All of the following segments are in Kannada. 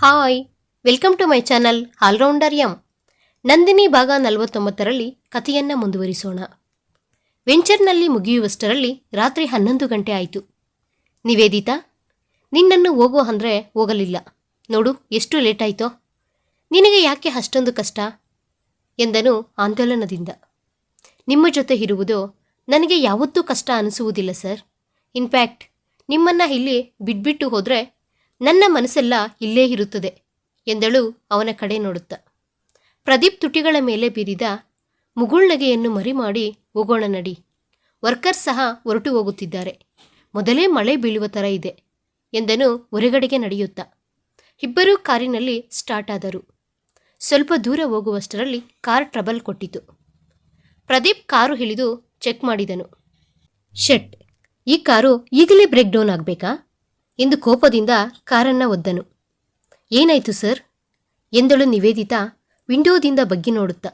Hi, welcome to my channel allrounder M. Nandini ಭಾಗ ನಲವತ್ತೊಂಬತ್ತರಲ್ಲಿ ಕಥೆಯನ್ನ ಮುಂದುವರಿಸೋಣ. ವೆಂಚರ್ನಲ್ಲಿ ಮುಗಿಯುವಷ್ಟರಲ್ಲಿ ರಾತ್ರಿ ಹನ್ನೊಂದು ಗಂಟೆ ಆಯಿತು. ನಿವೇದಿತಾ, ನಿನ್ನನ್ನು ಹೋಗೋ ಅಂದರೆ ಹೋಗಲಿಲ್ಲ. ನೋಡು, ಎಷ್ಟು ಲೇಟ್ ಆಯಿತೋ. ನಿನಗೆ ಯಾಕೆ ಅಷ್ಟೊಂದು ಕಷ್ಟ? ಎಂದನು ಆಂದೋಲನದಿಂದ. ನಿಮ್ಮ ಜೊತೆ ಇರುವುದು ನನಗೆ ಯಾವತ್ತೂ ಕಷ್ಟ ಅನಿಸುವುದಿಲ್ಲ ಸರ್. ಇನ್ಫ್ಯಾಕ್ಟ್, ನಿಮ್ಮನ್ನ ಇಲ್ಲಿ ಬಿಟ್ಬಿಟ್ಟು ಹೋದರೆ ನನ್ನ ಮನಸ್ಸೆಲ್ಲ ಇಲ್ಲೇ ಇರುತ್ತದೆ ಎಂದಳು ಅವನ ಕಡೆ ನೋಡುತ್ತ. ಪ್ರದೀಪ್ ತುಟಿಗಳ ಮೇಲೆ ಬೀರಿದ ಮುಗುಳ್ನಗೆಯನ್ನು ಮರಿಮಾಡಿ ಹೋಗೋಣ ನಡಿ. ವರ್ಕರ್ಸ್ ಸಹ ಹೊರಟು ಹೋಗುತ್ತಿದ್ದಾರೆ. ಮೊದಲೇ ಮಳೆ ಬೀಳುವ ಥರ ಇದೆ ಎಂದನು ಹೊರಗಡೆಗೆ ನಡೆಯುತ್ತಾ. ಇಬ್ಬರೂ ಕಾರಿನಲ್ಲಿ ಸ್ಟಾರ್ಟ್ ಆದರು. ಸ್ವಲ್ಪ ದೂರ ಹೋಗುವಷ್ಟರಲ್ಲಿ ಕಾರ್ ಟ್ರಬಲ್ ಕೊಟ್ಟಿತು. ಪ್ರದೀಪ್ ಕಾರು ಹಿಡಿದು ಚೆಕ್ ಮಾಡಿದನು. ಶೆಟ್, ಈ ಕಾರು ಈಗಲೇ ಬ್ರೇಕ್ ಡೌನ್ ಆಗಬೇಕಾ? ಎಂದು ಕೋಪದಿಂದ ಕಾರನ್ನ ಒದ್ದನು. ಏನಾಯ್ತು ಸರ್? ಎಂದಳು ನಿವೇದಿತಾ ವಿಂಡೋದಿಂದ ಬಗ್ಗಿ ನೋಡುತ್ತಾ.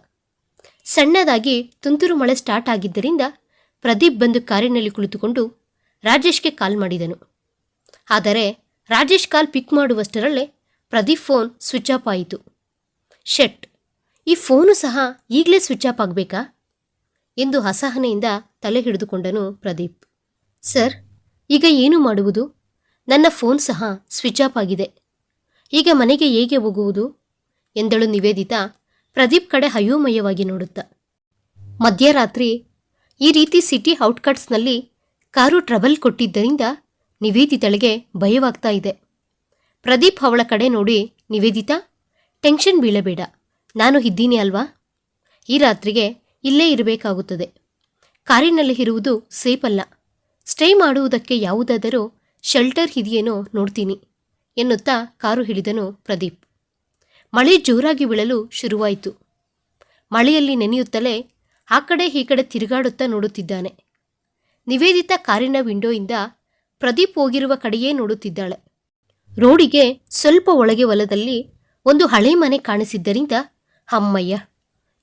ಸಣ್ಣದಾಗಿ ತುಂತುರು ಮಳೆ ಸ್ಟಾರ್ಟ್ ಆಗಿದ್ದರಿಂದ ಪ್ರದೀಪ್ ಬಂದು ಕಾರಿನಲ್ಲಿ ಕುಳಿತುಕೊಂಡು ರಾಜೇಶ್ಗೆ ಕಾಲ್ ಮಾಡಿದನು. ಆದರೆ ರಾಜೇಶ್ ಕಾಲ್ ಪಿಕ್ ಮಾಡುವಷ್ಟರಲ್ಲೇ ಪ್ರದೀಪ್ ಫೋನ್ ಸ್ವಿಚ್ ಆಫ್ ಆಯಿತು. ಶೆಟ್, ಈ ಫೋನು ಸಹ ಈಗಲೇ ಸ್ವಿಚ್ ಆಫ್ ಆಗಬೇಕಾ? ಎಂದು ಅಸಹನೆಯಿಂದ ತಲೆ ಹಿಡಿದುಕೊಂಡನು ಪ್ರದೀಪ್. ಸರ್, ಈಗ ಏನು ಮಾಡುವುದು? ನನ್ನ ಫೋನ್ ಸಹ ಸ್ವಿಚ್ ಆಫ್ ಆಗಿದೆ. ಈಗ ಮನೆಗೆ ಹೇಗೆ ಹೋಗುವುದು? ಎಂದಳು ನಿವೇದಿತಾ ಪ್ರದೀಪ್ ಕಡೆ ಹಯೋಮಯವಾಗಿ ನೋಡುತ್ತಾ. ಮಧ್ಯರಾತ್ರಿ ಈ ರೀತಿ ಸಿಟಿ ಔಟ್ಕಟ್ಸ್ನಲ್ಲಿ ಕಾರು ಟ್ರಬಲ್ ಕೊಟ್ಟಿದ್ದರಿಂದ ನಿವೇದಿತಳಿಗೆ ಭಯವಾಗ್ತಾ ಇದೆ. ಪ್ರದೀಪ್ ಅವಳ ಕಡೆ ನೋಡಿ, ನಿವೇದಿತಾ, ಟೆನ್ಷನ್ ಬೀಳಬೇಡ, ನಾನು ಇದ್ದೀನಿ ಅಲ್ವಾ? ಈ ರಾತ್ರಿಗೆ ಇಲ್ಲೇ ಇರಬೇಕಾಗುತ್ತದೆ. ಕಾರಿನಲ್ಲಿ ಇರುವುದು ಸೇಫ್ ಅಲ್ಲ. ಸ್ಟೇ ಮಾಡುವುದಕ್ಕೆ ಯಾವುದಾದರೂ ಶೆಲ್ಟರ್ ಇದೆಯೇನೋ ನೋಡ್ತೀನಿ ಎನ್ನುತ್ತಾ ಕಾರು ಹಿಡಿದನು ಪ್ರದೀಪ್. ಮಳೆ ಜೋರಾಗಿ ಬೀಳಲು ಶುರುವಾಯಿತು. ಮಳೆಯಲ್ಲಿ ನೆನೆಯುತ್ತಲೇ ಆ ಕಡೆ ಈ ಕಡೆ ತಿರುಗಾಡುತ್ತಾ ನೋಡುತ್ತಿದ್ದಾನೆ. ನಿವೇದಿತ ಕಾರಿನ ವಿಂಡೋಯಿಂದ ಪ್ರದೀಪ್ ಹೋಗಿರುವ ಕಡೆಯೇ ನೋಡುತ್ತಿದ್ದಾಳೆ. ರೋಡಿಗೆ ಸ್ವಲ್ಪ ಒಳಗೆ ಹೊಲದಲ್ಲಿ ಒಂದು ಹಳೆ ಮನೆ ಕಾಣಿಸಿದ್ದರಿಂದ, ಅಮ್ಮಯ್ಯ!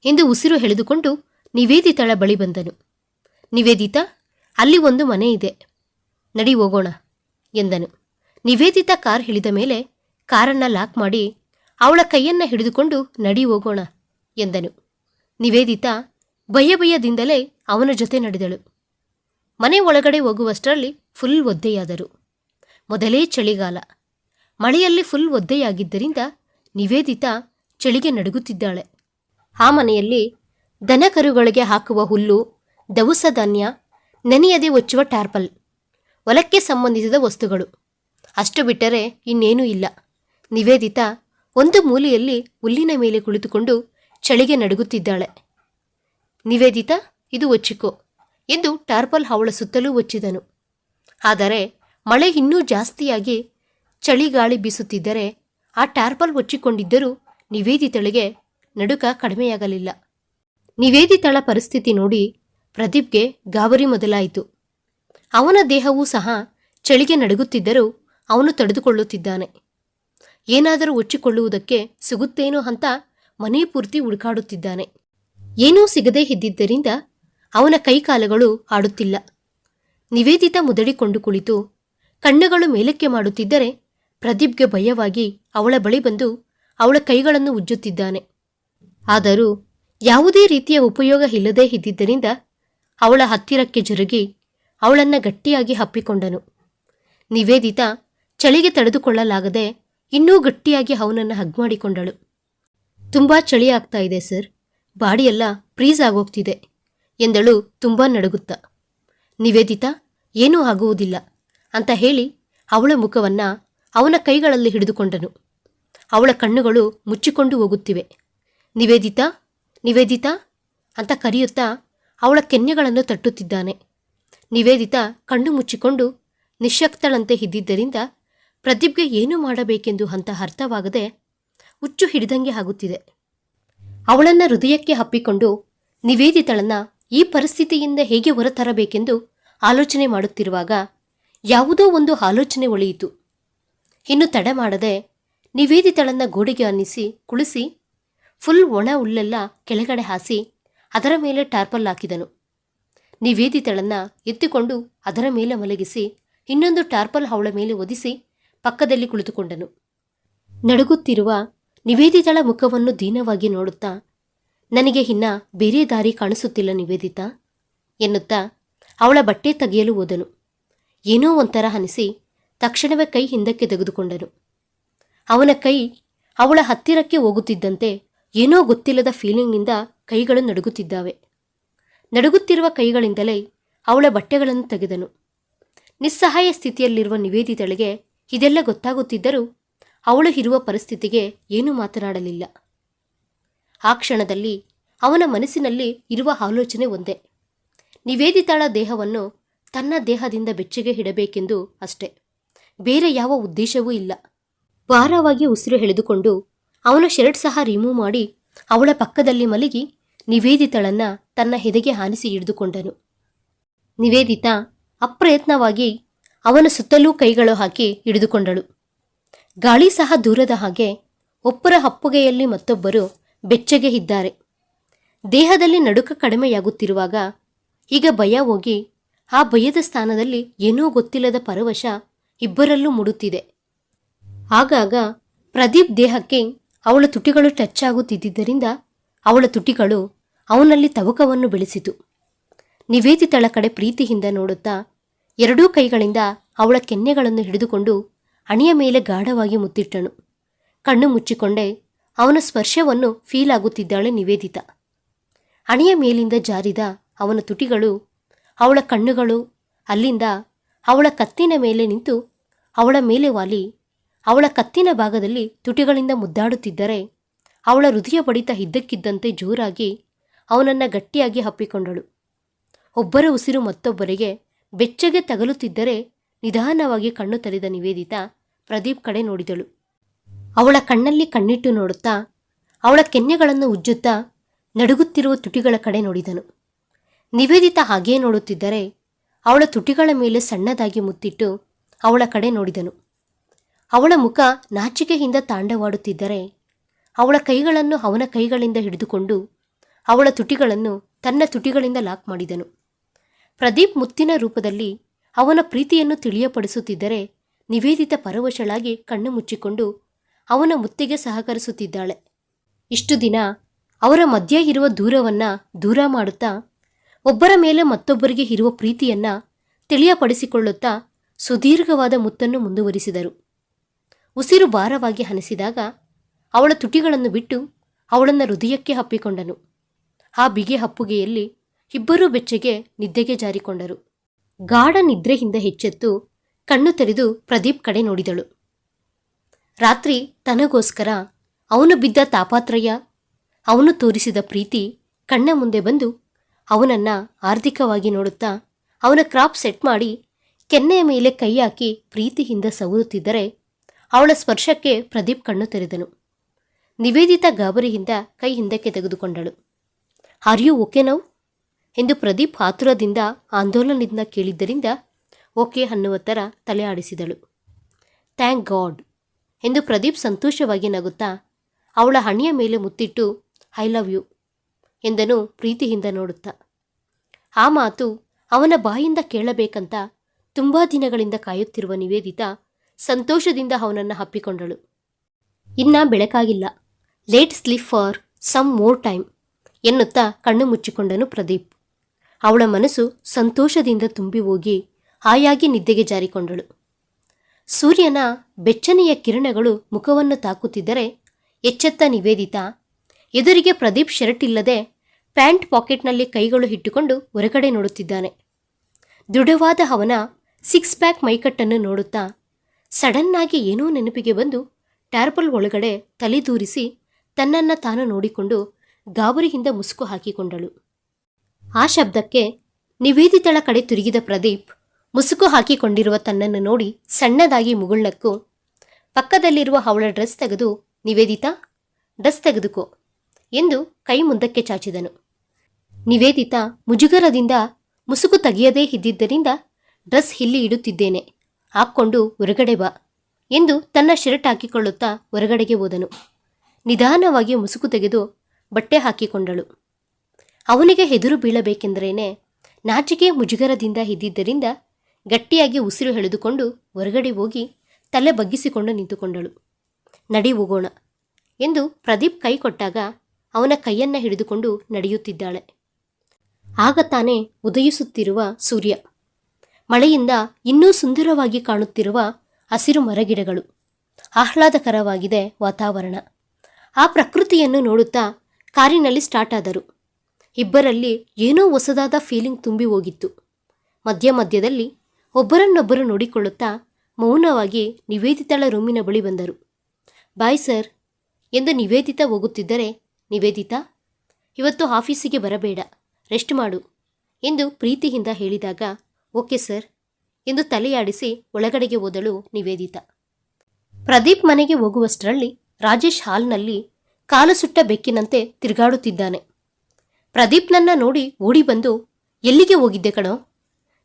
ಎಂದು ಉಸಿರು ಎಳೆದುಕೊಂಡು ನಿವೇದಿತಳ ಬಳಿ ಬಂದನು. ನಿವೇದಿತಾ, ಅಲ್ಲಿ ಒಂದು ಮನೆ ಇದೆ. ನಡಿ ಹೋಗೋಣ. ಎಂದನು. ನಿವೇದಿತ ಕಾರ್ ಹಿಡಿದ ಮೇಲೆ ಕಾರನ್ನ ಲಾಕ್ ಮಾಡಿ ಅವಳ ಕೈಯನ್ನ ಹಿಡಿದುಕೊಂಡು ನಡಿ ಹೋಗೋಣ ಎಂದನು. ನಿವೇದಿತ ಭಯ ಭಯದಿಂದಲೇ ಅವನ ಜೊತೆ ನಡೆದಳು. ಮನೆ ಒಳಗಡೆ ಹೋಗುವಷ್ಟರಲ್ಲಿ ಫುಲ್ ಒದ್ದೆಯಾದರು. ಮೊದಲೇ ಚಳಿಗಾಲ. ಮಳೆಯಲ್ಲಿ ಫುಲ್ ಒದ್ದೆಯಾಗಿದ್ದರಿಂದ ನಿವೇದಿತಾ ಚಳಿಗೆ ನಡುಗುತ್ತಿದ್ದಾಳೆ. ಆ ಮನೆಯಲ್ಲಿ ದನಕರುಗಳಿಗೆ ಹಾಕುವ ಹುಲ್ಲು, ದವಸ ಧಾನ್ಯ, ನೆನೆಯದೆ ಒಚ್ಚುವ ಟಾರ್ಪಲ್ ಹೊಲಕ್ಕೆ ಸಂಬಂಧಿಸಿದ ವಸ್ತುಗಳು. ಅಷ್ಟು ಬಿಟ್ಟರೆ ಇನ್ನೇನೂ ಇಲ್ಲ. ನಿವೇದಿತಾ ಒಂದು ಮೂಲೆಯಲ್ಲಿ ಹುಲ್ಲಿನ ಮೇಲೆ ಕುಳಿತುಕೊಂಡು ಚಳಿಗೆ ನಡುಗುತ್ತಿದ್ದಾಳೆ. ನಿವೇದಿತಾ, ಇದು ಒಚ್ಚಿಕೋ ಎಂದು ಟಾರ್ಪಲ್ ಅವಳ ಸುತ್ತಲೂ ಒಚ್ಚಿದನು. ಆದರೆ ಮಳೆ ಇನ್ನೂ ಜಾಸ್ತಿಯಾಗಿ ಚಳಿಗಾಳಿ ಬೀಸುತ್ತಿದ್ದರೆ ಆ ಟಾರ್ಪಲ್ ಒಚ್ಚಿಕೊಂಡಿದ್ದರೂ ನಿವೇದಿತಳಿಗೆ ನಡುಕ ಕಡಿಮೆಯಾಗಲಿಲ್ಲ. ನಿವೇದಿತಳ ಪರಿಸ್ಥಿತಿ ನೋಡಿ ಪ್ರದೀಪ್ಗೆ ಗಾಬರಿ ಮೊದಲಾಯಿತು. ಅವನ ದೇಹವೂ ಸಹ ಚಳಿಗೆ ನಡುಗುತ್ತಿದ್ದರೂ ಅವನು ತಡೆದುಕೊಳ್ಳುತ್ತಿದ್ದಾನೆ. ಏನಾದರೂ ಒಚ್ಚಿಕೊಳ್ಳುವುದಕ್ಕೆ ಸಿಗುತ್ತೇನೋ ಅಂತ ಮನೆ ಪೂರ್ತಿ ಹುಡುಕಾಡುತ್ತಿದ್ದಾನೆ. ಏನೂ ಸಿಗದೇ ಇದ್ದಿದ್ದರಿಂದ ಅವನ ಕೈಕಾಲುಗಳು ಆಡುತ್ತಿಲ್ಲ. ನಿವೇದಿತ ಮುದಡಿಕೊಂಡು ಕುಳಿತು ಕಣ್ಣುಗಳು ಮೇಲಕ್ಕೆ ಮಾಡುತ್ತಿದ್ದರೆ ಪ್ರದೀಪ್ಗೆ ಭಯವಾಗಿ ಅವಳ ಬಳಿ ಬಂದು ಅವಳ ಕೈಗಳನ್ನು ಉಜ್ಜುತ್ತಿದ್ದಾನೆ. ಆದರೂ ಯಾವುದೇ ರೀತಿಯ ಉಪಯೋಗ ಇಲ್ಲದೇ ಇದ್ದಿದ್ದರಿಂದ ಅವಳ ಹತ್ತಿರಕ್ಕೆ ಜರುಗಿ ಅವಳನ್ನ ಗಟ್ಟಿಯಾಗಿ ಹಪ್ಪಿಕೊಂಡನು. ನಿವೇದಿತ ಚಳಿಗೆ ತಡೆದುಕೊಳ್ಳಲಾಗದೆ ಇನ್ನೂ ಗಟ್ಟಿಯಾಗಿ ಅವನನ್ನು ಹಗ್ ಮಾಡಿಕೊಂಡಳು. ತುಂಬಾ ಚಳಿ ಆಗ್ತಾ ಇದೆ, ಸರ್. ಬಾಡಿಯೆಲ್ಲ ಫ್ರೀಸ್ ಆಗೋಗ್ತಿದೆ ಎಂದಳು ತುಂಬಾ ನಡುಗುತ್ತ. ನಿವೇದಿತ, ಏನೂ ಆಗುವುದಿಲ್ಲ ಅಂತ ಹೇಳಿ ಅವಳ ಮುಖವನ್ನ ಅವನ ಕೈಗಳಲ್ಲಿ ಹಿಡಿದುಕೊಂಡನು. ಅವಳ ಕಣ್ಣುಗಳು ಮುಚ್ಚಿಕೊಂಡು ಹೋಗುತ್ತಿವೆ. ನಿವೇದಿತ, ನಿವೇದಿತಾ ಅಂತ ಕರೆಯುತ್ತಾ ಅವಳ ಕೆನ್ನೆಗಳನ್ನು ತಟ್ಟುತ್ತಿದ್ದಾನೆ. ನಿವೇದಿತಾ ಕಣ್ಣು ಮುಚ್ಚಿಕೊಂಡು ನಿಶಕ್ತಳಂತೆ ಇದ್ದಿದ್ದರಿಂದ ಪ್ರದೀಪ್ಗೆ ಏನು ಮಾಡಬೇಕೆಂದು ಅಂತ ಅರ್ಥವಾಗದೆ ಹುಚ್ಚು ಹಿಡಿದಂಗೆ ಆಗುತ್ತಿದೆ. ಅವಳನ್ನ ಹೃದಯಕ್ಕೆ ಹಪ್ಪಿಕೊಂಡು ನಿವೇದಿತಳನ್ನ ಈ ಪರಿಸ್ಥಿತಿಯಿಂದ ಹೇಗೆ ಹೊರತರಬೇಕೆಂದು ಆಲೋಚನೆ ಮಾಡುತ್ತಿರುವಾಗ ಯಾವುದೋ ಒಂದು ಆಲೋಚನೆ ಒಳೆಯಿತು. ಇನ್ನು ತಡೆ ಮಾಡದೆ ನಿವೇದಿತಳನ್ನ ಗೋಡೆಗೆ ಅನ್ನಿಸಿ ಕುಳಿಸಿ ಫುಲ್ ಒಣ ಹುಲ್ಲೆಲ್ಲ ಕೆಳಗಡೆ ಹಾಸಿ ಅದರ ಮೇಲೆ ಟಾರ್ಪಲ್ ಹಾಕಿದನು. ನಿವೇದಿತಳನ್ನ ಎತ್ತಿಕೊಂಡು ಅದರ ಮೇಲೆ ಮಲಗಿಸಿ, ಇನ್ನೊಂದು ಟಾರ್ಪಲ್ ಅವಳ ಮೇಲೆ ಒದಿಸಿ ಪಕ್ಕದಲ್ಲಿ ಕುಳಿತುಕೊಂಡನು. ನಡುಗುತ್ತಿರುವ ನಿವೇದಿತಳ ಮುಖವನ್ನು ದೀನವಾಗಿ ನೋಡುತ್ತಾ, ನನಗೆ ಇನ್ನ ಬೇರೆ ದಾರಿ ಕಾಣಿಸುತ್ತಿಲ್ಲ ನಿವೇದಿತಾ ಎನ್ನುತ್ತಾ ಅವಳ ಬಟ್ಟೆ ತೆಗೆಯಲು ಹೋದನು. ಏನೋ ಒಂಥರ ಅನಿಸಿ ತಕ್ಷಣವೇ ಕೈ ಹಿಂದಕ್ಕೆ ತೆಗೆದುಕೊಂಡನು. ಅವನ ಕೈ ಅವಳ ಹತ್ತಿರಕ್ಕೆ ಹೋಗುತ್ತಿದ್ದಂತೆ ಏನೋ ಗೊತ್ತಿಲ್ಲದ ಫೀಲಿಂಗ್ನಿಂದ ಕೈಗಳು ನಡುಗುತ್ತಿದ್ದಾವೆ. ನಡುಗುತ್ತಿರುವ ಕೈಗಳಿಂದಲೇ ಅವಳ ಬಟ್ಟೆಗಳನ್ನು ತೆಗೆದನು. ನಿಸ್ಸಹಾಯ ಸ್ಥಿತಿಯಲ್ಲಿರುವ ನಿವೇದಿತಳಿಗೆ ಇದೆಲ್ಲ ಗೊತ್ತಾಗುತ್ತಿದ್ದರೂ ಅವಳು ಇರುವ ಪರಿಸ್ಥಿತಿಗೆ ಏನೂ ಮಾತನಾಡಲಿಲ್ಲ. ಆ ಕ್ಷಣದಲ್ಲಿ ಅವನ ಮನಸ್ಸಿನಲ್ಲಿ ಇರುವ ಆಲೋಚನೆ ಒಂದೇ. ನಿವೇದಿತಾಳ ದೇಹವನ್ನು ತನ್ನ ದೇಹದಿಂದ ಬೆಚ್ಚಗೆ ಇಡಬೇಕೆಂದು ಅಷ್ಟೆ. ಬೇರೆ ಯಾವ ಉದ್ದೇಶವೂ ಇಲ್ಲ. ಭಾರವಾಗಿ ಉಸಿರು ಎಳೆದುಕೊಂಡು ಅವನ ಶರ್ಟ್ ಸಹ ರಿಮೂವ್ ಮಾಡಿ ಅವಳ ಪಕ್ಕದಲ್ಲಿ ಮಲಗಿ ನಿವೇದಿತಳನ್ನ ತನ್ನ ಹೆದೆಗೆ ಹಾನಿಸಿ ಹಿಡಿದುಕೊಂಡನು. ನಿವೇದಿತಾ ಅಪ್ರಯತ್ನವಾಗಿ ಅವನ ಸುತ್ತಲೂ ಕೈಗಳು ಹಾಕಿ ಹಿಡಿದುಕೊಂಡಳು. ಗಾಳಿ ಸಹ ದೂರದ ಹಾಗೆ ಒಬ್ಬರ ಹಪ್ಪುಗೆಯಲ್ಲಿ ಮತ್ತೊಬ್ಬರು ಬೆಚ್ಚಗೆ ಇದ್ದಾರೆ. ದೇಹದಲ್ಲಿ ನಡುಕ ಕಡಿಮೆಯಾಗುತ್ತಿರುವಾಗ ಈಗ ಭಯ ಹೋಗಿ ಆ ಭಯದ ಸ್ಥಾನದಲ್ಲಿ ಏನೂ ಗೊತ್ತಿಲ್ಲದ ಪರವಶ ಇಬ್ಬರಲ್ಲೂ ಮೂಡುತ್ತಿದೆ. ಆಗಾಗ ಪ್ರದೀಪ್ ದೇಹಕ್ಕೆ ಅವಳ ತುಟಿಗಳು ಟಚ್ ಆಗುತ್ತಿದ್ದರಿಂದ ಅವಳ ತುಟಿಗಳು ಅವನಲ್ಲಿ ತವಕವನ್ನು ಬೆಳೆಸಿತು. ನಿವೇದಿತಳ ಕಡೆ ಪ್ರೀತಿಯಿಂದ ನೋಡುತ್ತಾ ಎರಡೂ ಕೈಗಳಿಂದ ಅವಳ ಕೆನ್ನೆಗಳನ್ನು ಹಿಡಿದುಕೊಂಡು ಅಣಿಯ ಮೇಲೆ ಗಾಢವಾಗಿ ಮುತ್ತಿಟ್ಟನು. ಕಣ್ಣು ಮುಚ್ಚಿಕೊಂಡೆ ಅವನ ಸ್ಪರ್ಶವನ್ನು ಫೀಲ್ ಆಗುತ್ತಿದ್ದಾಳೆ ನಿವೇದಿತ. ಅಣಿಯ ಮೇಲಿಂದ ಜಾರಿದ ಅವನ ತುಟಿಗಳು, ಅವಳ ಕಣ್ಣುಗಳು, ಅಲ್ಲಿಂದ ಅವಳ ಕತ್ತಿನ ಮೇಲೆ ನಿಂತು ಅವಳ ಮೇಲೆ ವಾಲಿ, ಅವಳ ಕತ್ತಿನ ಭಾಗದಲ್ಲಿ ತುಟಿಗಳಿಂದ ಮುದ್ದಾಡುತ್ತಿದ್ದರೆ ಅವಳ ಹೃದಯ ಬಡಿತ ಇದ್ದಕ್ಕಿದ್ದಂತೆ ಜೋರಾಗಿ ಅವನನ್ನು ಗಟ್ಟಿಯಾಗಿ ಹಪ್ಪಿಕೊಂಡಳು ಒಬ್ಬರ ಉಸಿರು ಮತ್ತೊಬ್ಬರಿಗೆ ಬೆಚ್ಚಗೆ ತಗಲುತ್ತಿದ್ದರೆ ನಿಧಾನವಾಗಿ ಕಣ್ಣು ತೆರೆದ ನಿವೇದಿತ ಪ್ರದೀಪ್ ಕಡೆ ನೋಡಿದಳು. ಅವಳ ಕಣ್ಣಲ್ಲಿ ಕಣ್ಣಿಟ್ಟು ನೋಡುತ್ತಾ, ಅವಳ ಕೆನ್ನೆಗಳನ್ನು ಉಜ್ಜುತ್ತಾ ನಡುಗುತ್ತಿರುವ ತುಟಿಗಳ ಕಡೆ ನೋಡಿದನು. ನಿವೇದಿತ ಹಾಗೇ ನೋಡುತ್ತಿದ್ದರೆ ಅವಳ ತುಟಿಗಳ ಮೇಲೆ ಸಣ್ಣದಾಗಿ ಮುತ್ತಿಟ್ಟು ಅವಳ ಕಡೆ ನೋಡಿದನು. ಅವಳ ಮುಖ ನಾಚಿಕೆಯಿಂದ ತಾಂಡವಾಡುತ್ತಿದ್ದರೆ ಅವಳ ಕೈಗಳನ್ನು ಅವನ ಕೈಗಳಿಂದ ಹಿಡಿದುಕೊಂಡು ಅವಳ ತುಟಿಗಳನ್ನು ತನ್ನ ತುಟಿಗಳಿಂದ ಲಾಕ್ ಮಾಡಿದನು. ಪ್ರದೀಪ್ ಮುತ್ತಿನ ರೂಪದಲ್ಲಿ ಅವನ ಪ್ರೀತಿಯನ್ನು ತಿಳಿಯಪಡಿಸುತ್ತಿದ್ದರೆ ನಿವೇದಿತ ಪರವಶಳಾಗಿ ಕಣ್ಣು ಮುಚ್ಚಿಕೊಂಡು ಅವನ ಮುತ್ತಿಗೆ ಸಹಕರಿಸುತ್ತಿದ್ದಾಳೆ. ಇಷ್ಟು ದಿನ ಅವರ ಮಧ್ಯೆ ಇರುವ ದೂರವನ್ನ ದೂರ ಮಾಡುತ್ತಾ ಒಬ್ಬರ ಮೇಲೆ ಮತ್ತೊಬ್ಬರಿಗೆ ಇರುವ ಪ್ರೀತಿಯನ್ನ ತಿಳಿಯಪಡಿಸಿಕೊಳ್ಳುತ್ತಾ ಸುದೀರ್ಘವಾದ ಮುತ್ತನ್ನು ಮುಂದುವರಿಸಿದರು. ಉಸಿರು ಭಾರವಾಗಿ ಹನಿಸಿದಾಗ ಅವಳ ತುಟಿಗಳನ್ನು ಬಿಟ್ಟು ಅವಳನ್ನು ಹೃದಯಕ್ಕೆ ಹಪ್ಪಿಕೊಂಡನು ಆ ಬಿಗೆ ಹಪ್ಪುಗೆಯಲ್ಲಿ ಇಬ್ಬರೂ ಬೆಚ್ಚಗೆ ನಿದ್ದೆಗೆ ಜಾರಿಕೊಂಡರು. ಗಾಢ ನಿದ್ರೆಯಿಂದ ಹೆಚ್ಚೆತ್ತು ಕಣ್ಣು ತೆರೆದು ಪ್ರದೀಪ್ ಕಡೆ ನೋಡಿದಳು. ರಾತ್ರಿ ತನಗೋಸ್ಕರ ಅವನು ಬಿದ್ದ ತಾಪಾತ್ರಯ, ಅವನು ತೋರಿಸಿದ ಪ್ರೀತಿ ಕಣ್ಣ ಮುಂದೆ ಬಂದು ಅವನನ್ನ ಆರ್ಥಿಕವಾಗಿ ನೋಡುತ್ತಾ ಅವನ ಕ್ರಾಪ್ ಸೆಟ್ ಮಾಡಿ ಕೆನ್ನೆಯ ಮೇಲೆ ಕೈ ಹಾಕಿ ಪ್ರೀತಿಯಿಂದ ಸವರುತ್ತಿದ್ದರೆ ಅವಳ ಸ್ಪರ್ಶಕ್ಕೆ ಪ್ರದೀಪ್ ಕಣ್ಣು ತೆರೆದನು. ನಿವೇದಿತ ಗಾಬರಿಯಿಂದ ಕೈ ಹಿಂದಕ್ಕೆ ತೆಗೆದುಕೊಂಡಳು. Are you okay now? ಎಂದು ಪ್ರದೀಪ್ ಆತುರದಿಂದ ಆಂದೋಲನದಿಂದ ಕೇಳಿದ್ದರಿಂದ ಓಕೆ ಅನ್ನುವ ಥರ ತಲೆ ಆಡಿಸಿದಳು. Thank god! ಎಂದು ಪ್ರದೀಪ್ ಸಂತೋಷವಾಗಿ ನಗುತ್ತಾ, ಅವಳ ಹಣೆಯ ಮೇಲೆ ಮುತ್ತಿಟ್ಟು, ಐ ಲವ್ ಯು! ಎಂದನು ಪ್ರೀತಿಯಿಂದ ನೋಡುತ್ತಾ. ಆ ಮಾತು ಅವನ ಬಾಯಿಂದ ಕೇಳಬೇಕಂತ ತುಂಬ ದಿನಗಳಿಂದ ಕಾಯುತ್ತಿರುವ ನಿವೇದಿತ ಸಂತೋಷದಿಂದ ಅವನನ್ನು ಹಪ್ಪಿಕೊಂಡಳು ಇನ್ನ ಬೆಳಕಾಗಿಲ್ಲ. Let sleep for some more time. ಎನ್ನುತ್ತಾ ಕಣ್ಣು ಮುಚ್ಚಿಕೊಂಡನು ಪ್ರದೀಪ್. ಅವಳ ಮನಸ್ಸು ಸಂತೋಷದಿಂದ ತುಂಬಿ ಹೋಗಿ ಹಾಯಾಗಿ ನಿದ್ದೆಗೆ ಜಾರಿಕೊಂಡಳು. ಸೂರ್ಯನ ಬೆಚ್ಚನೆಯ ಕಿರಣಗಳು ಮುಖವನ್ನು ತಾಕುತ್ತಿದ್ದರೆ ಎಚ್ಚೆತ್ತ ನಿವೇದಿತ, ಎದುರಿಗೆ ಪ್ರದೀಪ್ ಶರ್ಟ್ ಇಲ್ಲದೆ ಪ್ಯಾಂಟ್ ಪಾಕೆಟ್ನಲ್ಲಿ ಕೈಗಳು ಇಟ್ಟುಕೊಂಡು ಹೊರಗಡೆ ನೋಡುತ್ತಿದ್ದಾನೆ. ದೃಢವಾದ ಅವನ ಸಿಕ್ಸ್ ಪ್ಯಾಕ್ ಮೈಕಟ್ಟನ್ನು ನೋಡುತ್ತಾ ಸಡನ್ನಾಗಿ ಏನೋ ನೆನಪಿಗೆ ಬಂದು ಟ್ಯಾರ್ಪಲ್ ಒಳಗಡೆ ತಲೆದೂರಿಸಿ ತನ್ನನ್ನು ತಾನು ನೋಡಿಕೊಂಡು ಗಾಬರಿಯಿಂದ ಮುಸುಕು ಹಾಕಿಕೊಂಡಳು. ಆ ಶಬ್ದಕ್ಕೆ ನಿವೇದಿತಳ ಕಡೆ ತಿರುಗಿದ ಪ್ರದೀಪ್ ಮುಸುಕು ಹಾಕಿಕೊಂಡಿರುವ ತನ್ನನ್ನು ನೋಡಿ ಸಣ್ಣದಾಗಿ ಮುಗುಳ್ನಕ್ಕು, ಪಕ್ಕದಲ್ಲಿರುವ ಅವಳ ಡ್ರೆಸ್ ತೆಗೆದು, ನಿವೇದಿತಾ, ಡ್ರೆಸ್ ತೆಗೆದುಕೋ ಎಂದು ಕೈ ಮುಂದಕ್ಕೆ ಚಾಚಿದನು. ನಿವೇದಿತಾ ಮುಜುಗರದಿಂದ ಮುಸುಕು ತೆಗೆಯದೇ ಇದ್ದಿದ್ದರಿಂದ ಡ್ರೆಸ್ ಇಲ್ಲಿ ಇಡುತ್ತಿದ್ದೇನೆ, ಹಾಕ್ಕೊಂಡು ಹೊರಗಡೆ ಬಾ ಎಂದು ತನ್ನ ಶರ್ಟ್ ಹಾಕಿಕೊಳ್ಳುತ್ತಾ ಹೊರಗಡೆಗೆ ಹೋದನು. ನಿಧಾನವಾಗಿ ಮುಸುಕು ತೆಗೆದು ಬಟ್ಟೆ ಹಾಕಿಕೊಂಡಳು. ಅವನಿಗೆ ಹೆದರು ಬೀಳಬೇಕೆಂದರೇನೆ ನಾಚಿಕೆ ಮುಜುಗರದಿಂದ ಇದ್ದಿದ್ದರಿಂದ ಗಟ್ಟಿಯಾಗಿ ಉಸಿರು ಎಳೆದುಕೊಂಡು ಹೊರಗಡೆ ಹೋಗಿ ತಲೆ ಬಗ್ಗಿಸಿಕೊಂಡು ನಿಂತುಕೊಂಡಳು. ನಡಿ ಹೋಗೋಣ ಎಂದು ಪ್ರದೀಪ್ ಕೈ ಕೊಟ್ಟಾಗ ಅವನ ಕೈಯನ್ನ ಹಿಡಿದುಕೊಂಡು ನಡೆಯುತ್ತಿದ್ದಾಳೆ. ಆಗ ತಾನೇ ಉದಯಿಸುತ್ತಿರುವ ಸೂರ್ಯ. ಮಳೆಯಿಂದ ಇನ್ನೂ ಸುಂದರವಾಗಿ ಕಾಣುತ್ತಿರುವ ಹಸಿರು ಮರಗಿಡಗಳು ಆಹ್ಲಾದಕರವಾಗಿದೆ ವಾತಾವರಣ. ಆ ಪ್ರಕೃತಿಯನ್ನು ನೋಡುತ್ತಾ ಕಾರಿನಲ್ಲಿ ಸ್ಟಾರ್ಟ್ ಆದರು. ಇಬ್ಬರಲ್ಲಿ ಏನೋ ಹೊಸದಾದ ಫೀಲಿಂಗ್ ತುಂಬಿ ಹೋಗಿತ್ತು. ಮಧ್ಯ ಮಧ್ಯದಲ್ಲಿ ಒಬ್ಬರನ್ನೊಬ್ಬರು ನೋಡಿಕೊಳ್ಳುತ್ತಾ ಮೌನವಾಗಿ ನಿವೇದಿತಳ ರೂಮಿನ ಬಳಿ ಬಂದರು. Bye sir. ಎಂದು ನಿವೇದಿತ ಹೋಗುತ್ತಿದ್ದರೆ, ನಿವೇದಿತಾ, ಇವತ್ತು ಆಫೀಸಿಗೆ ಬರಬೇಡ. ರೆಸ್ಟ್ ಮಾಡು. ಎಂದು ಪ್ರೀತಿಯಿಂದ ಹೇಳಿದಾಗ, ಓಕೆ ಸರ್. ಎಂದು ತಲೆಯಾಡಿಸಿ ಒಳಗಡೆಗೆ ಹೋದಳು ನಿವೇದಿತಾ. ಪ್ರದೀಪ್ ಮನೆಗೆ ಹೋಗುವಷ್ಟರಲ್ಲಿ ರಾಜೇಶ್ ಹಾಲ್ನಲ್ಲಿ ಕಾಲು ಸುಟ್ಟ ಬೆಕ್ಕಿನಂತೆ ತಿರುಗಾಡುತ್ತಿದ್ದಾನೆ. ಪ್ರದೀಪ್ನನ್ನ ನೋಡಿ ಓಡಿ ಬಂದು, ಎಲ್ಲಿಗೆ ಹೋಗಿದ್ದೆ ಕಣೋ?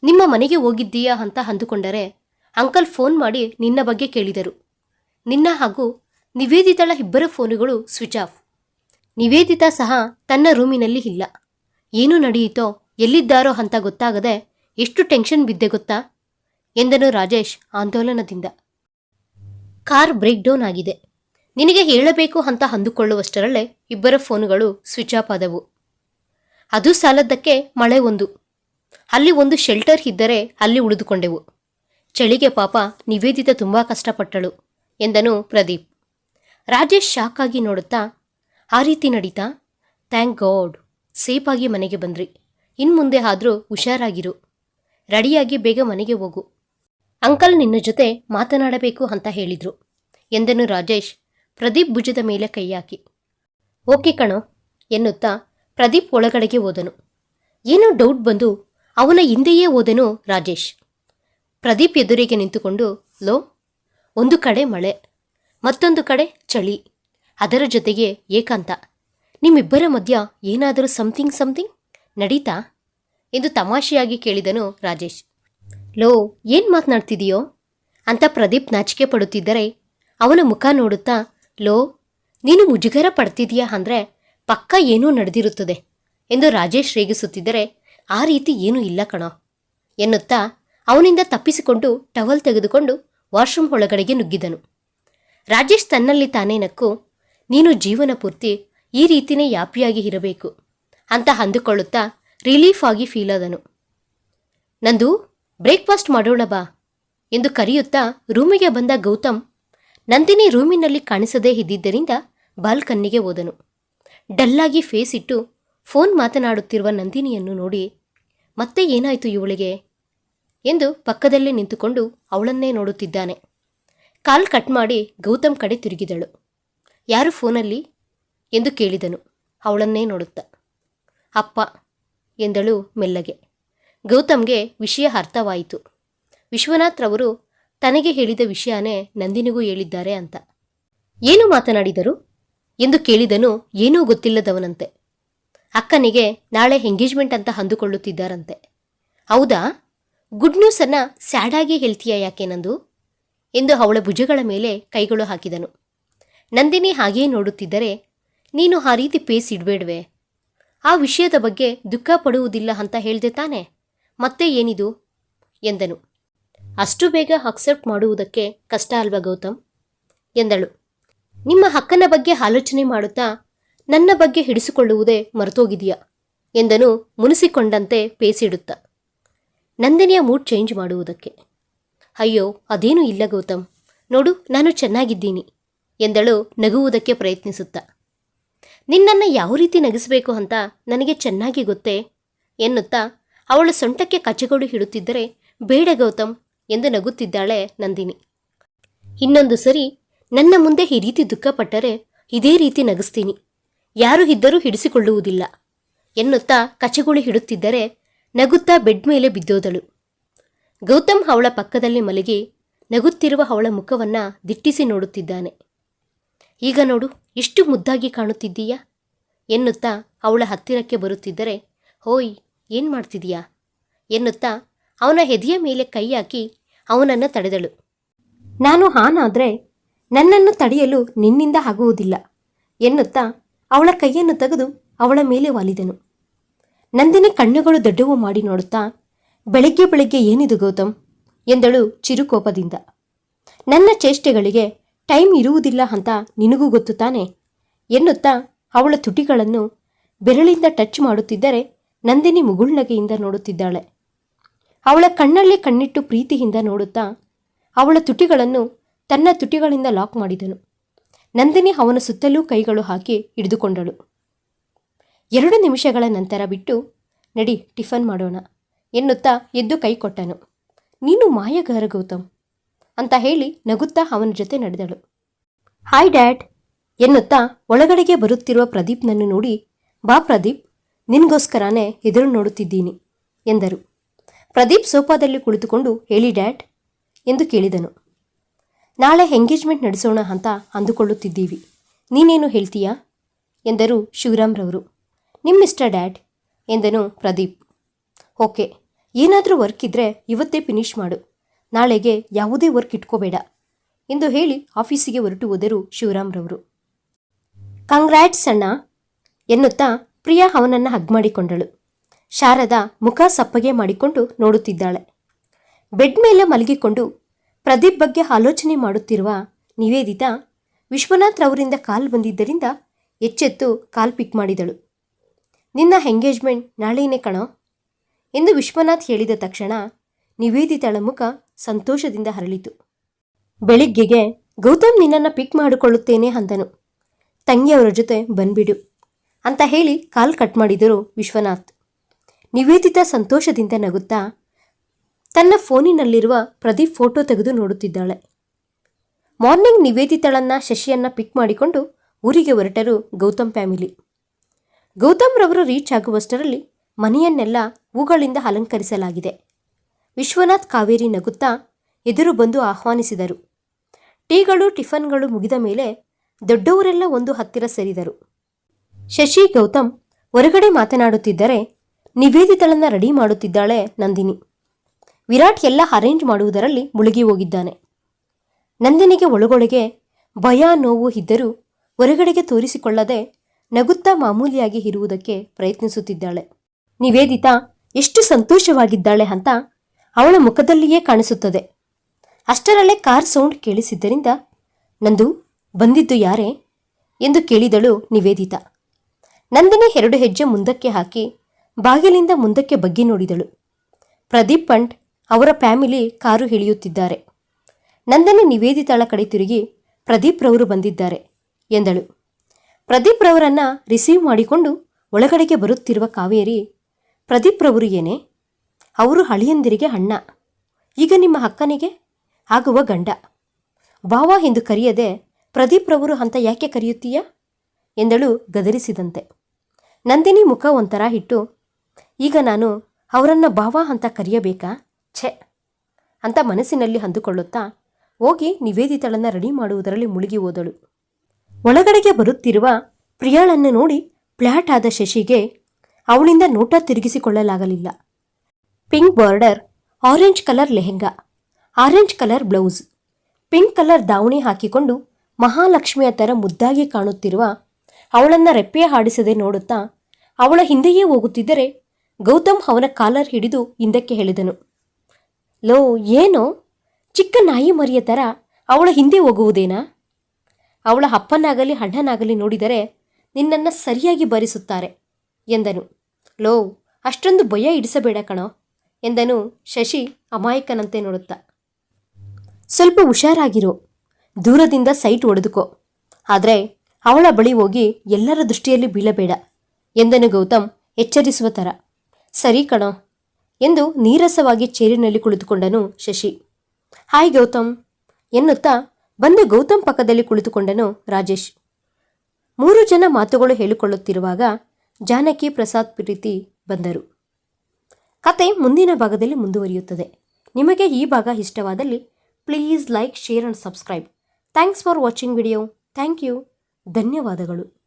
ನಿಮ್ಮ ಮನೆಗೆ ಹೋಗಿದ್ದೀಯಾ? ಅಂತ ಅಂದುಕೊಂಡರೆ ಅಂಕಲ್ ಫೋನ್ ಮಾಡಿ ನಿನ್ನ ಬಗ್ಗೆ ಕೇಳಿದರು. ನಿನ್ನ ಹಾಗೂ ನಿವೇದಿತಳ ಇಬ್ಬರ ಫೋನುಗಳು ಸ್ವಿಚ್ ಆಫ್. ನಿವೇದಿತಾ ಸಹ ತನ್ನ ರೂಮಿನಲ್ಲಿ ಇಲ್ಲ. ಏನು ನಡೆಯಿತೋ, ಎಲ್ಲಿದ್ದಾರೋ ಅಂತ ಗೊತ್ತಾಗದೆ ಎಷ್ಟು ಟೆನ್ಷನ್ ಬಿದ್ದೆ ಗೊತ್ತಾ? ಎಂದನು ರಾಜೇಶ್ ಆಂದೋಲನದಿಂದ. ಕಾರ್ ಬ್ರೇಕ್ ಡೌನ್ ಆಗಿದೆ. ನಿನಗೆ ಹೇಳಬೇಕು ಅಂತ ಅಂದುಕೊಳ್ಳುವಷ್ಟರಲ್ಲೇ ಇಬ್ಬರ ಫೋನುಗಳು ಸ್ವಿಚ್ ಆಫ್ ಆದವು. ಅದು ಸಾಲದ್ದಕ್ಕೆ ಮಳೆ ಒಂದು. ಅಲ್ಲಿ ಒಂದು ಶೆಲ್ಟರ್ ಇದ್ದರೆ ಅಲ್ಲಿ ಉಳಿದುಕೊಂಡೆವು. ಚಳಿಗೆ ಪಾಪ ನಿವೇದಿತ ತುಂಬ ಕಷ್ಟಪಟ್ಟಳು ಎಂದನು ಪ್ರದೀಪ್. ರಾಜೇಶ್ ಶಾಕ್ ಆಗಿ ನೋಡುತ್ತಾ, ಆ ರೀತಿ ನಡೀತಾ? Thank God. ಸೇಫಾಗಿ ಮನೆಗೆ ಬಂದ್ರಿ. ಇನ್ಮುಂದೆ ಆದರೂ ಹುಷಾರಾಗಿರು. ರೆಡಿಯಾಗಿ ಬೇಗ ಮನೆಗೆ ಹೋಗು. ಅಂಕಲ್ ನಿನ್ನ ಜೊತೆ ಮಾತನಾಡಬೇಕು ಅಂತ ಹೇಳಿದ್ರು ಎಂದನು ರಾಜೇಶ್ ಪ್ರದೀಪ್ ಭುಜದ ಮೇಲೆ ಕೈ ಹಾಕಿ ಓಕೆ ಕಣೋ, ಎನ್ನುತ್ತಾ ಪ್ರದೀಪ್ ಒಳಗಡೆಗೆ ಹೋದನು. ಏನೋ ಡೌಟ್ ಬಂದು ಅವನ ಹಿಂದೆಯೇ ಹೋದನು ರಾಜೇಶ್. ಪ್ರದೀಪ್ ಎದುರಿಗೆ ನಿಂತುಕೊಂಡು, ಲೋ, ಒಂದು ಕಡೆ ಮಳೆ, ಮತ್ತೊಂದು ಕಡೆ ಚಳಿ, ಅದರ ಜೊತೆಗೆ ಏಕಾಂತ. ನಿಮ್ಮಿಬ್ಬರ ಮಧ್ಯ ಏನಾದರೂ ಸಮಥಿಂಗ್ ಸಮಥಿಂಗ್ ನಡೀತಾ? ಎಂದು ತಮಾಷೆಯಾಗಿ ಕೇಳಿದನು ರಾಜೇಶ್. ಲೋ, ಏನು ಮಾತನಾಡ್ತಿದೀಯೋ? ಅಂತ ಪ್ರದೀಪ್ ನಾಚಿಕೆ ಪಡುತ್ತಿದ್ದರೆ ಅವನ ಮುಖ ನೋಡುತ್ತಾ ಲೋ, ನೀನು ಮುಜುಗರ ಪಡ್ತಿದೀಯಾ ಅಂದ್ರೆ ಪಕ್ಕ ಏನೂ ನಡೆದಿರುತ್ತದೆ ಎಂದು ರಾಜೇಶ್ ರೇಗಿಸುತ್ತಿದ್ದರೆ ಆ ರೀತಿ ಏನೂ ಇಲ್ಲ ಕಣೋ ಎನ್ನುತ್ತಾ ಅವನಿಂದ ತಪ್ಪಿಸಿಕೊಂಡು ಟವಲ್ ತೆಗೆದುಕೊಂಡು ವಾಶ್ರೂಮ್ ಒಳಗಡೆಗೆ ನುಗ್ಗಿದನು. ರಾಜೇಶ್ ತನ್ನಲ್ಲಿ ತಾನೇ ನಕ್ಕು, ನೀನು ಜೀವನ ಪೂರ್ತಿ ಈ ರೀತಿನೇ ಯಾಪಿಯಾಗಿ ಇರಬೇಕು ಅಂತ ಅಂದುಕೊಳ್ಳುತ್ತಾ ರಿಲೀಫ್ ಆಗಿ ಫೀಲ್ ಆದನು. ನಂದು ಬ್ರೇಕ್ಫಾಸ್ಟ್ ಮಾಡೋಣ ಬಾ ಎಂದು ಕರೆಯುತ್ತಾ ರೂಮಿಗೆ ಬಂದ ಗೌತಮ್ ನಂದಿನಿ ರೂಮಿನಲ್ಲಿ ಕಾಣಿಸದೇ ಇದ್ದಿದ್ದರಿಂದ ಬಾಲ್ಕನ್ನಿಗೆ ಹೋದನು. ಡಲ್ಲಾಗಿ ಫೇಸ್ ಇಟ್ಟು ಫೋನ್ ಮಾತನಾಡುತ್ತಿರುವ ನಂದಿನಿಯನ್ನು ನೋಡಿ, ಮತ್ತೆ ಏನಾಯಿತು ಇವಳಿಗೆ? ಎಂದು ಪಕ್ಕದಲ್ಲೇ ನಿಂತುಕೊಂಡು ಅವಳನ್ನೇ ನೋಡುತ್ತಿದ್ದಾನೆ. ಕಾಲ್ ಕಟ್ ಮಾಡಿ ಗೌತಮ್ ಕಡೆ ತಿರುಗಿದಳು. ಯಾರು ಫೋನಲ್ಲಿ? ಎಂದು ಕೇಳಿದನು. ಅವಳನ್ನೇ ನೋಡುತ್ತಾ. ಅಪ್ಪ, ಎಂದಳು ಮೆಲ್ಲಗೆ. ಗೌತಮ್ಗೆ ವಿಷಯ ಅರ್ಥವಾಯಿತು. ವಿಶ್ವನಾಥ್ ರವರು ತನಗೆ ಹೇಳಿದ ವಿಷಯನೇ ನಂದಿನಿಗೂ ಹೇಳಿದ್ದಾರೆ ಅಂತ. ಏನು ಮಾತನಾಡಿದರು? ಎಂದು ಕೇಳಿದನು ಏನೂ ಗೊತ್ತಿಲ್ಲದವನಂತೆ. ಅಕ್ಕನಿಗೆ ನಾಳೆ ಎಂಗೇಜ್ಮೆಂಟ್ ಅಂತ ಅಂದುಕೊಳ್ಳುತ್ತಿದ್ದಾರಂತೆ. ಹೌದಾ? ಗುಡ್ ನ್ಯೂಸ್ ಅನ್ನ ಸ್ಯಾಡ್ ಸ್ಯಾಡಾಗಿ ಹೇಳ್ತೀಯಾ ಯಾಕೆ ನಂದು? ಎಂದು ಅವಳ ಭುಜಗಳ ಮೇಲೆ ಕೈಗಳು ಹಾಕಿದನು. ನಂದಿನಿ ಹಾಗೇ ನೋಡುತ್ತಿದ್ದರೆ, ನೀನು ಆ ರೀತಿ ಪೇಸ್ ಇಡಬೇಡ್ವೆ. ಆ ವಿಷಯದ ಬಗ್ಗೆ ದುಃಖ ಪಡುವುದಿಲ್ಲ ಅಂತ ಹೇಳ್ದೆ ತಾನೆ? ಮತ್ತೆ ಏನಿದು? ಎಂದನು. ಅಷ್ಟು ಬೇಗ ಅಕ್ಸೆಪ್ಟ್ ಮಾಡುವುದಕ್ಕೆ ಕಷ್ಟ ಅಲ್ವಾ ಗೌತಮ್? ಎಂದಳು. ನಿಮ್ಮ ಹಕ್ಕನ ಬಗ್ಗೆ ಆಲೋಚನೆ ಮಾಡುತ್ತಾ ನನ್ನ ಬಗ್ಗೆ ಹಿಡಿಸಿಕೊಳ್ಳುವುದೇ ಮರೆತೋಗಿದೆಯಾ? ಎಂದನು ಮುನಿಸಿಕೊಂಡಂತೆ ಪೇಸಿಡುತ್ತ. ನಂದಿನಿಯ ಮೂಡ್ ಚೇಂಜ್ ಮಾಡುವುದಕ್ಕೆ. ಅಯ್ಯೋ, ಅದೇನೂ ಇಲ್ಲ ಗೌತಮ್. ನೋಡು, ನಾನು ಚೆನ್ನಾಗಿದ್ದೀನಿ, ಎಂದಳು ನಗುವುದಕ್ಕೆ ಪ್ರಯತ್ನಿಸುತ್ತಾ. ನಿನ್ನನ್ನು ಯಾವ ರೀತಿ ನಗಿಸಬೇಕು ಅಂತ ನನಗೆ ಚೆನ್ನಾಗಿ ಗೊತ್ತೇ? ಎನ್ನುತ್ತಾ ಅವಳು ಸೊಂಟಕ್ಕೆ ಕಚ್ಚಗೋಡು ಹಿಡುತ್ತಿದ್ದರೆ ಬೇಡ ಗೌತಮ್ ಎಂದು ನಗುತ್ತಿದ್ದಾಳೆ ನಂದಿನಿ. ಇನ್ನೊಂದು ಸರಿ ನನ್ನ ಮುಂದೆ ಈ ರೀತಿ ದುಃಖಪಟ್ಟರೆ ಇದೇ ರೀತಿ ನಗಿಸ್ತೀನಿ. ಯಾರು ಇದ್ದರೂ ಹಿಡಿಸಿಕೊಳ್ಳುವುದಿಲ್ಲ ಎನ್ನುತ್ತಾ ಕಚಗುಳಿ ಹಿಡುತ್ತಿದ್ದರೆ ನಗುತ್ತಾ ಬೆಡ್ ಮೇಲೆ ಬಿದ್ದೋದಳು. ಗೌತಮ್ ಅವಳ ಪಕ್ಕದಲ್ಲಿ ಮಲಗಿ ನಗುತ್ತಿರುವ ಅವಳ ಮುಖವನ್ನ ದಿಟ್ಟಿಸಿ ನೋಡುತ್ತಿದ್ದಾನೆ. ಈಗ ನೋಡು ಎಷ್ಟು ಮುದ್ದಾಗಿ ಕಾಣುತ್ತಿದ್ದೀಯಾ? ಎನ್ನುತ್ತಾ ಅವಳ ಹತ್ತಿರಕ್ಕೆ ಬರುತ್ತಿದ್ದರೆ, ಹೋಯ್, ಏನು ಮಾಡ್ತಿದೀಯಾ ಎನ್ನುತ್ತಾ ಅವನ ಹೆದೆಯ ಮೇಲೆ ಕೈ ಹಾಕಿ ಅವನನ್ನು ತಡೆದಳು. ನಾನು ಹಾನಾದ್ರೆ ನನ್ನನ್ನು ತಡೆಯಲು ನಿನ್ನಿಂದ ಆಗುವುದಿಲ್ಲ ಎನ್ನುತ್ತಾ ಅವಳ ಕೈಯನ್ನು ತೆಗೆದು ಅವಳ ಮೇಲೆ ವಾಲಿದನು. ನಂದಿನಿ ಕಣ್ಣುಗಳು ದೊಡ್ಡವು ಮಾಡಿ ನೋಡುತ್ತಾ, ಬೆಳಿಗ್ಗೆ ಬೆಳಗ್ಗೆ ಏನಿದು ಗೌತಮ್? ಎಂದಳು ಚಿರುಕೋಪದಿಂದ. ನನ್ನ ಚೇಷ್ಟೆಗಳಿಗೆ ಟೈಮ್ ಇರುವುದಿಲ್ಲ ಅಂತ ನಿನಗೂ ಗೊತ್ತು ತಾನೆ? ಎನ್ನುತ್ತಾ ಅವಳ ತುಟಿಗಳನ್ನು ಬೆರಳಿಂದ ಟಚ್ ಮಾಡುತ್ತಿದ್ದರೆ ನಂದಿನಿ ಮುಗುಳ್ನಗೆಯಿಂದ ನೋಡುತ್ತಿದ್ದಾಳೆ. ಅವಳ ಕಣ್ಣಲ್ಲಿ ಕಣ್ಣಿಟ್ಟು ಪ್ರೀತಿಯಿಂದ ನೋಡುತ್ತಾ ಅವಳ ತುಟಿಗಳನ್ನು ತನ್ನ ತುಟಿಗಳಿಂದ ಲಾಕ್ ಮಾಡಿದನು. ನಂದಿನಿ ಅವನ ಸುತ್ತಲೂ ಕೈಗಳು ಹಾಕಿ ಹಿಡಿದುಕೊಂಡಳು. ಎರಡು ನಿಮಿಷಗಳ ನಂತರ ಬಿಟ್ಟು, ನಡಿ, ಟಿಫನ್ ಮಾಡೋಣ, ಎನ್ನುತ್ತಾ ಎದ್ದು ಕೈ ಕೊಟ್ಟನು. ನೀನು ಮಾಯಗಾರ ಗೌತಮ್, ಅಂತ ಹೇಳಿ ನಗುತ್ತಾ ಅವನ ಜೊತೆ ನಡೆದಳು. ಹಾಯ್ ಡ್ಯಾಡ್, ಎನ್ನುತ್ತಾ ಒಳಗಡೆಗೆ ಬರುತ್ತಿರುವ ಪ್ರದೀಪ್ನನ್ನು ನೋಡಿ, ಬಾ ಪ್ರದೀಪ್, ನಿನ್ಗೋಸ್ಕರನೇ ಎದುರು ನೋಡುತ್ತಿದ್ದೀನಿ, ಎಂದರು. ಪ್ರದೀಪ್ ಸೋಫಾದಲ್ಲಿ ಕುಳಿತುಕೊಂಡು, ಹೇಳಿ ಡ್ಯಾಡ್, ಎಂದು ಕೇಳಿದನು. ನಾಳೆ ಎಂಗೇಜ್ಮೆಂಟ್ ನಡೆಸೋಣ ಅಂತ ಅಂದುಕೊಳ್ಳುತ್ತಿದ್ದೀವಿ. ನೀನೇನು ಹೇಳ್ತೀಯಾ? ಎಂದರು ಶಿವರಾಮ್ರವರು. ನಿಮ್ಮಿಷ್ಟ ಡ್ಯಾಡ್, ಎಂದನು ಪ್ರದೀಪ್. ಓಕೆ, ಏನಾದರೂ ವರ್ಕ್ ಇದ್ದರೆ ಇವತ್ತೇ ಫಿನಿಷ್ ಮಾಡು. ನಾಳೆಗೆ ಯಾವುದೇ ವರ್ಕ್ ಇಟ್ಕೋಬೇಡ, ಎಂದು ಹೇಳಿ ಆಫೀಸಿಗೆ ಹೊರಟು ಹೋದರು ಶಿವರಾಮ್ರವರು. ಕಂಗ್ರ್ಯಾಟ್ಸ್ ಅಣ್ಣ, ಎನ್ನುತ್ತಾ ಪ್ರಿಯಾ ಅವನನ್ನು ಹಗ್ ಮಾಡಿಕೊಂಡಳು. ಶಾರದಾ ಮುಖ ಸಪ್ಪಗೆ ಮಾಡಿಕೊಂಡು ನೋಡುತ್ತಿದ್ದಾಳೆ. ಬೆಡ್ ಮೇಲೆ ಮಲಗಿಕೊಂಡು ಪ್ರದೀಪ್ ಬಗ್ಗೆ ಆಲೋಚನೆ ಮಾಡುತ್ತಿರುವ ನಿವೇದಿತಾ ವಿಶ್ವನಾಥ್ ರವರಿಂದ ಕಾಲ್ ಬಂದಿದ್ದರಿಂದ ಎಚ್ಚೆತ್ತು ಕಾಲ್ ಪಿಕ್ ಮಾಡಿದಳು. ನಿನ್ನ ಎಂಗೇಜ್ಮೆಂಟ್ ನಾಳೆಯೇ ಕಣೋ ಎಂದು ವಿಶ್ವನಾಥ್ ಹೇಳಿದ ತಕ್ಷಣ ನಿವೇದಿತಳ ಮುಖ ಸಂತೋಷದಿಂದ ಹರಳಿತು. ಬೆಳಿಗ್ಗೆಗೆ ಗೌತಮ್ ನಿನ್ನನ್ನು ಪಿಕ್ ಮಾಡಿಕೊಳ್ಳುತ್ತೇನೆ ಅಂದನು. ತಂಗಿಯವರ ಜೊತೆ ಬಂದ್ಬಿಡು ಅಂತ ಹೇಳಿ ಕಾಲ್ ಕಟ್ ಮಾಡಿದರು ವಿಶ್ವನಾಥ್. ನಿವೇದಿತ ಸಂತೋಷದಿಂದ ನಗುತ್ತಾ ತನ್ನ ಫೋನಿನಲ್ಲಿರುವ ಪ್ರದೀಪ್ ಫೋಟೋ ತೆಗೆದು ನೋಡುತ್ತಿದ್ದಾಳೆ. ಮಾರ್ನಿಂಗ್ ನಿವೇದಿತಳನ್ನ ಶಶಿಯನ್ನ ಪಿಕ್ ಮಾಡಿಕೊಂಡು ಊರಿಗೆ ಹೊರಟರು ಗೌತಮ್ ಫ್ಯಾಮಿಲಿ. ಗೌತಮ್ ರವರು ರೀಚ್ ಆಗುವಷ್ಟರಲ್ಲಿ ಮನೆಯನ್ನೆಲ್ಲ ಹೂಗಳಿಂದ ಅಲಂಕರಿಸಲಾಗಿದೆ. ವಿಶ್ವನಾಥ್ ಕಾವೇರಿ ನಗುತ್ತಾ ಎದುರು ಬಂದು ಆಹ್ವಾನಿಸಿದರು. ಟೀಗಳು, ಟಿಫನ್ಗಳು ಮುಗಿದ ಮೇಲೆ ದೊಡ್ಡವರೆಲ್ಲ ಒಂದು ಹತ್ತಿರ ಸೇರಿದರು. ಶಶಿ, ಗೌತಮ್ ಹೊರಗಡೆ ಮಾತನಾಡುತ್ತಿದ್ದರೆ ನಿವೇದಿತಳನ್ನ ರೆಡಿ ಮಾಡುತ್ತಿದ್ದಾಳೆ ನಂದಿನಿ. ವಿರಾಟ್ ಎಲ್ಲ ಅರೇಂಜ್ ಮಾಡುವುದರಲ್ಲಿ ಮುಳುಗಿ ಹೋಗಿದ್ದಾನೆ. ನಂದಿನಿಗೆ ಒಳಗೊಳಗೆ ಭಯ ನೋವು ಇದ್ದರೂ ಹೊರಗಡೆಗೆ ತೋರಿಸಿಕೊಳ್ಳದೆ ನಗುತ್ತಾ ಮಾಮೂಲಿಯಾಗಿ ಇರುವುದಕ್ಕೆ ಪ್ರಯತ್ನಿಸುತ್ತಿದ್ದಾಳೆ. ನಿವೇದಿತಾ, ಎಷ್ಟು ಸಂತೋಷವಾಗಿದ್ದಾಳೆ ಅಂತ ಅವಳ ಮುಖದಲ್ಲಿಯೇ ಕಾಣಿಸುತ್ತದೆ. ಅಷ್ಟರಲ್ಲೇ ಕಾರ್ ಸೌಂಡ್ ಕೇಳಿಸಿದ್ದರಿಂದ, ನಂದು, ಬಂದಿದ್ದು ಯಾರೇ? ಎಂದು ಕೇಳಿದಳು ನಿವೇದಿತಾ. ನಂದಿನಿ ಎರಡು ಹೆಜ್ಜೆ ಮುಂದಕ್ಕೆ ಹಾಕಿ ಬಾಗಿಲಿಂದ ಮುಂದಕ್ಕೆ ಬಗ್ಗಿ ನೋಡಿದಳು. ಪ್ರದೀಪ್ ಪಂಟ್ ಅವರ ಫ್ಯಾಮಿಲಿ ಕಾರು ಇಳಿಯುತ್ತಿದ್ದಾರೆ ನಂದನಿ ನಿವೇದಿತಾಳ ಕಡೆ ತಿರುಗಿ ಪ್ರದೀಪ್ ರವರು ಬಂದಿದ್ದಾರೆ ಎಂದಳು. ಪ್ರದೀಪ್ ರವರನ್ನ ರಿಸೀವ್ ಮಾಡಿಕೊಂಡು ಒಳಗಡೆಗೆ ಬರುತ್ತಿರುವ ಕಾವೇರಿ, ಪ್ರದೀಪ್ ರವರು ಏನೇ? ಅವರು ಹಳಿಯಂದಿರಿಗೆ ಅಣ್ಣ. ಈಗ ನಿಮ್ಮ ಅಕ್ಕನಿಗೆ ಆಗುವ ಗಂಡ. ಭಾವ ಎಂದು ಕರೆಯದೆ, ಪ್ರದೀಪ್ ರವರು ಅಂತ ಯಾಕೆ ಕರೆಯುತ್ತೀಯಾ? ಎಂದಳು ಗದರಿಸಿದಂತೆ. ನಂದಿನಿ ಮುಖ ಒಂಥರ ಇಟ್ಟು ಈಗ ನಾನು ಅವರನ್ನು ಭಾವ ಅಂತ ಕರೆಯಬೇಕಾ? ಛೆ! ಅಂತ ಮನಸ್ಸಿನಲ್ಲಿ ಅಂದುಕೊಳ್ಳುತ್ತಾ ಹೋಗಿ ನಿವೇದಿತಳನ್ನು ರೆಡಿ ಮಾಡುವುದರಲ್ಲಿ ಮುಳುಗಿ ಹೋದಳು. ಒಳಗಡೆಗೆ ಬರುತ್ತಿರುವ ಪ್ರಿಯಾಳನ್ನು ನೋಡಿ ಫ್ಲ್ಯಾಟ್ ಆದ ಶಶಿಗೆ ಅವಳಿಂದ ನೋಟ ತಿರುಗಿಸಿಕೊಳ್ಳಲಾಗಲಿಲ್ಲ. Pink border, orange colour lehenga, orange colour blouse, pink colour ದಾವಣಿ ಹಾಕಿಕೊಂಡು ಮಹಾಲಕ್ಷ್ಮಿಯ ಥರ ಮುದ್ದಾಗಿ ಕಾಣುತ್ತಿರುವ ಅವಳನ್ನ ರೆಪ್ಪೆ ಹಾಡಿಸದೆ ನೋಡುತ್ತಾ ಅವಳ ಹಿಂದೆಯೇ ಹೋಗುತ್ತಿದ್ದರೆ ಗೌತಮ್ ಅವನ ಕಾಲರ್ ಹಿಡಿದು ಹಿಂದಕ್ಕೆ ಹೇಳಿದನು. ಲೋ, ಏನೋ? ಚಿಕ್ಕ ನಾಯಿ ಮರಿಯ ಥರ ಅವಳ ಹಿಂದೆ ಹೋಗುವುದೇನಾ? ಅವಳ ಅಪ್ಪನಾಗಲಿ ಅಣ್ಣನಾಗಲಿ ನೋಡಿದರೆ ನಿನ್ನನ್ನು ಸರಿಯಾಗಿ ಭರಿಸುತ್ತಾರೆ ಎಂದನು. ಲೋ, ಅಷ್ಟೊಂದು ಭಯ ಇಡಿಸಬೇಡ ಕಣೋ ಎಂದನು ಶಶಿ ಅಮಾಯಕನಂತೆ ನೋಡುತ್ತಾ. ಸ್ವಲ್ಪ ಹುಷಾರಾಗಿರು. ದೂರದಿಂದ ಸೈಟ್ ಒಡೆದುಕೋ. ಆದರೆ ಅವಳ ಬಳಿ ಹೋಗಿ ಎಲ್ಲರ ದೃಷ್ಟಿಯಲ್ಲಿ ಬೀಳಬೇಡ ಎಂದನು ಗೌತಮ್ ಎಚ್ಚರಿಸುವ ಥರ ಸರಿ ಕಣೋ ಎಂದು ನೀರಸವಾಗಿ ಚೇರಿನಲ್ಲಿ ಕುಳಿತುಕೊಂಡನು ಶಶಿ. ಹಾಯ್ ಗೌತಮ್ ಎನ್ನುತ್ತಾ ಬಂದು ಗೌತಮ್ ಪಕ್ಕದಲ್ಲಿ ಕುಳಿತುಕೊಂಡನು ರಾಜೇಶ್. ಮೂರು ಜನ ಮಾತುಗಳು ಹೇಳಿಕೊಳ್ಳುತ್ತಿರುವಾಗ ಜಾನಕಿ, ಪ್ರಸಾದ್ ಪ್ರೀತಿ ಬಂದರು. ಕತೆ ಮುಂದಿನ ಭಾಗದಲ್ಲಿ ಮುಂದುವರಿಯುತ್ತದೆ. ನಿಮಗೆ ಈ ಭಾಗ ಇಷ್ಟವಾದಲ್ಲಿ please like, share and subscribe. Thanks for watching video. Thank you. ಧನ್ಯವಾದಗಳು.